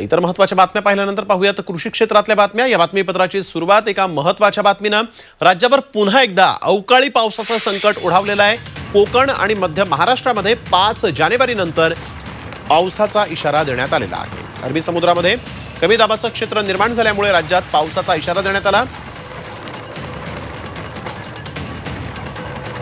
इतर महत्त्वाच्या बातम्या पाहिल्यानंतर पाहूयात कृषी क्षेत्रातल्या बातम्या. या बातमीपत्राची सुरुवात एका महत्त्वाच्या बातमीनं राज्यावर पुन्हा एकदा अवकाळी पावसाचं संकट ओढावलेलं आहे. कोकण आणि मध्य महाराष्ट्रामध्ये पाच जानेवारी नंतर पावसाचा इशारा देण्यात आलेला आहे. अरबी समुद्रामध्ये कमी दाबाचं क्षेत्र निर्माण झाल्यामुळे राज्यात पावसाचा इशारा देण्यात आला.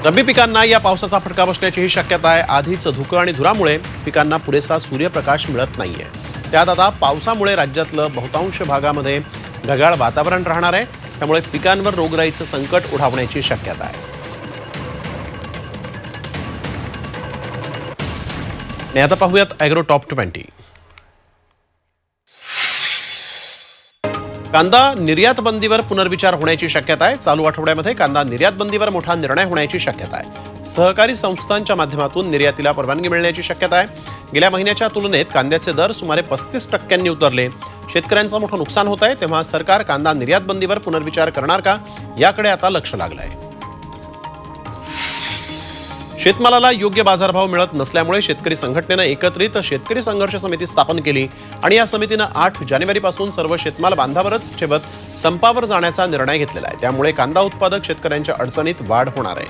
रब्बी पिकांना या पावसाचा फटका बसण्याचीही शक्यता आहे. आधीच धुकं आणि धुरामुळे पिकांना पुरेसा सूर्यप्रकाश मिळत नाहीये. त्यात आता पावसामुळे राज्यातलं बहुतांश भागामध्ये ढगाळ वातावरण राहणार आहे. त्यामुळे पिकांवर रोगराईचं संकट ओढावण्याची शक्यता आहे. आणि आता पाहूयात ॲग्रो टॉप ट्वेंटी कांदा निर्यात बंदीवर पुनर्विचार होण्याची शक्यता आहे. चालू आठवड्यामध्ये कांदा निर्यात बंदीवर मोठा निर्णय होण्याची शक्यता आहे. सहकारी संस्थांच्या माध्यमातून निर्यातीला परवानगी मिळण्याची शक्यता आहे. गेल्या महिन्याच्या तुलनेत कांद्याचे दर सुमारे पस्तीस टक्क्यांनी उतरले. शेतकऱ्यांचं मोठं नुकसान होत आहे. तेव्हा सरकार कांदा निर्यात बंदीवर पुनर्विचार करणार का? याकडे आता लक्ष लागलं आहे शेतमालाला योग्य बाजारभाव मिळत नसल्यामुळे शेतकरी संघटनेनं एकत्रित शेतकरी संघर्ष समिती स्थापन केली आणि या समितीनं आठ जानेवारीपासून सर्व शेतमाल बांधावरच ठेवत संपावर जाण्याचा निर्णय घेतलेला आहे. त्यामुळे कांदा उत्पादक शेतकऱ्यांच्या अडचणीत वाढ होणार आहे.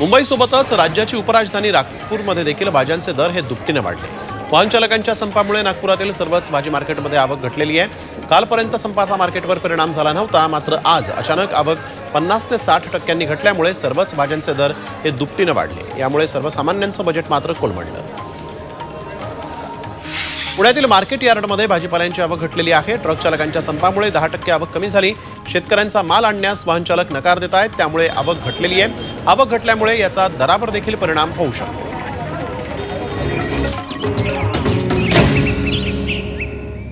मुंबईसोबतच राज्याची उपराजधानी नागपूरमध्ये देखील भाज्यांचे दर हे दुपटीने वाढले. वाहन चालकांच्या संपामुळे नागपुरातील सर्वच भाजी मार्केटमध्ये आवक घटलेली आहे. कालपर्यंत संपाचा मार्केटवर परिणाम झाला नव्हता मात्र आज अचानक आवक पन्नास ते साठ टक्क्यांनी घटल्यामुळे सर्वच भाज्यांचे दर हे दुपटीनं वाढले. यामुळे सर्वसामान्यांचं बजेट मात्र कोलमडलं. पुण्यातील मार्केट यार्डमध्ये भाजीपाल्यांची आवक घटलेली आहे. ट्रक चालकांच्या संपामुळे दहा टक्के आवक कमी झाली. शेतकऱ्यांचा माल आणण्यास वाहन चालक नकार देत आहेत त्यामुळे आवक घटलेली आहे. आवक घटल्यामुळे याचा दरावर देखील परिणाम होऊ शकतो.